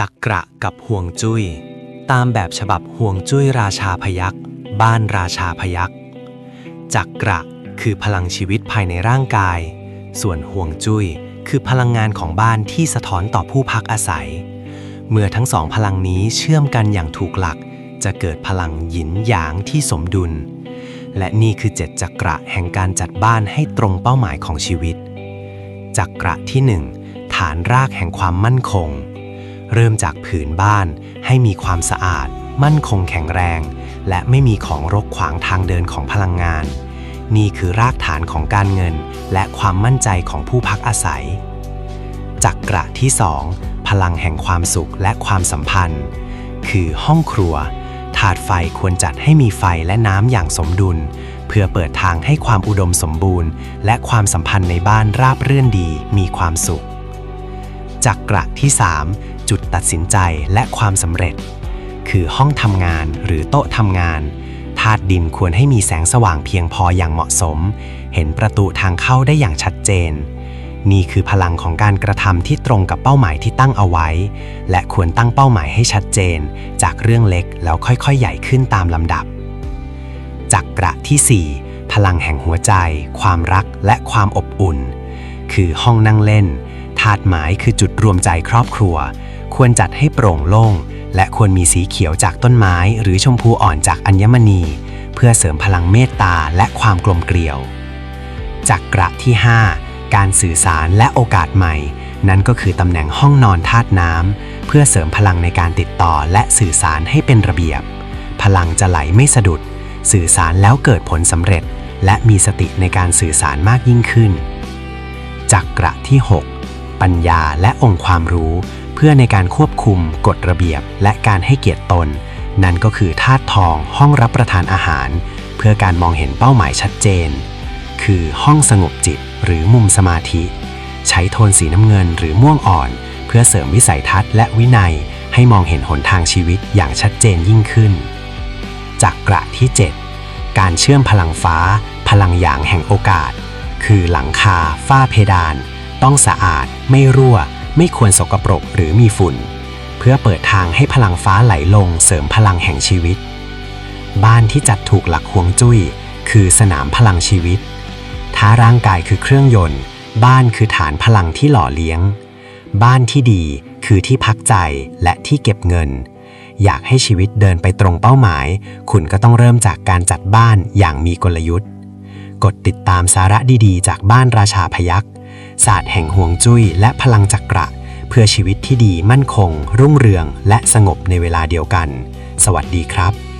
จักระกับห่วงจุย้ย ตามแบบฉบับห่วงจุ้ยราชาพยักษ์บ้านราชาพยักษ์จักระคือพลังชีวิตภายในร่างกาย ส่วนห่วงจุ้ยคือพลังงานของบ้านที่สะท้อนต่อผู้พักอาศัย เมื่อทั้งสองพลังนี้เชื่อมกันอย่างถูกหลัก จะเกิดพลังหยินหยางที่สมดุล และนี่คือเจ็ดจักระแห่งการจัดบ้านให้ตรงเป้าหมายของชีวิต จักระที่หนึ่งฐานรากแห่งความมั่นคง เริ่มจากผืนบ้านให้มีความสะอาด มั่นคงแข็งแรง และไม่มีของรกขวางทางเดินของพลังงาน นี่คือรากฐานของการเงิน และความมั่นใจของผู้พักอาศัย จักระที่สองพลังแห่งความสุขและความสัมพันธ์ คือห้องครัว ถาดไฟควรจัดให้มีไฟและน้ำอย่างสมดุล เพื่อเปิดทางให้ความอุดมสมบูรณ์ และความสัมพันธ์ในบ้านราบเรื่อนดีมีความสุขจักระที่ 3 จุดตัดสินใจและความสำเร็จ คือห้องทำงานหรือโต๊ะทำงานธาตุดินควรให้มีแสงสว่างเพียงพออย่างเหมาะสม เห็นประตูทางเข้าได้อย่างชัดเจน นี่คือพลังของการกระทำที่ตรงกับเป้าหมายที่ตั้งเอาไว้ และควรตั้งเป้าหมายให้ชัดเจน จากเรื่องเล็กแล้วค่อยๆ ใหญ่ขึ้นตามลำดับ จักระที่ 4 พลังแห่งหัวใจ ความรักและความอบอุ่น คือห้องนั่งเล่นาตุหมายคือจุดรวมใจครอบครัว ควรจัดให้โปร่งโล่ง และควรมีสีเขียวจากต้นไม้ หรือชมพูอ่อนจากอัญมณี เพื่อเสริมพลังเมตตาและความกลมเกลียว จักระที่ 5 การสื่อสารและโอกาสใหม่ นั่นก็คือตำแหน่งห้องนอนธาตุน้ำเพื่อเสริมพลังในการติดต่อและสื่อสารให้เป็นระเบียบ พลังจะไหลไม่สะดุด สื่อสารแล้วเกิดผลสำเร็จ และมีสติในการสื่อสารมากยิ่งขึ้น จักระที่ 6 ปัญญาและองค์ความรู้ เพื่อในการควบคุมกฎระเบียบและการให้เกียรติตน นั่นก็คือธาตุทองห้องรับประทานอาหาร เพื่อการมองเห็นเป้าหมายชัดเจน คือห้องสงบจิตหรือมุมสมาธิ ใช้โทนสีน้ำเงินหรือม่วงอ่อน เพื่อเสริมวิสัยทัศน์และวินัยให้มองเห็นหนทางชีวิตอย่างชัดเจนยิ่งขึ้นจักระที่ 7 การเชื่อมพลังฟ้า พลังหยางแห่งโอกาส คือหลังคาฝ้าเพดาน ต้องสะอาด ไม่รั่ว ไม่ควรสกปรกหรือมีฝุ่น เพื่อเปิดทางให้พลังฟ้าไหลลงเสริมพลังแห่งชีวิต บ้านที่จัดถูกหลักฮวงจุ้ย คือสนามพลังชีวิต ถ้าร่างกายคือเครื่องยนต์ บ้านคือฐานพลังที่หล่อเลี้ยง บ้านที่ดีคือที่พักใจและที่เก็บเงิน อยากให้ชีวิตเดินไปตรงเป้าหมาย คุณก็ต้องเริ่มจากการจัดบ้านอย่างมีกลยุทธ์ กดติดตามสาระดีๆ จากบ้านราชาพยักษ ศาสตร์แห่งห่วงจุ้ยและพลังจักระ เพื่อชีวิตที่ดีมั่นคง รุ่งเรือง และสงบในเวลาเดียวกัน สวัสดีครับ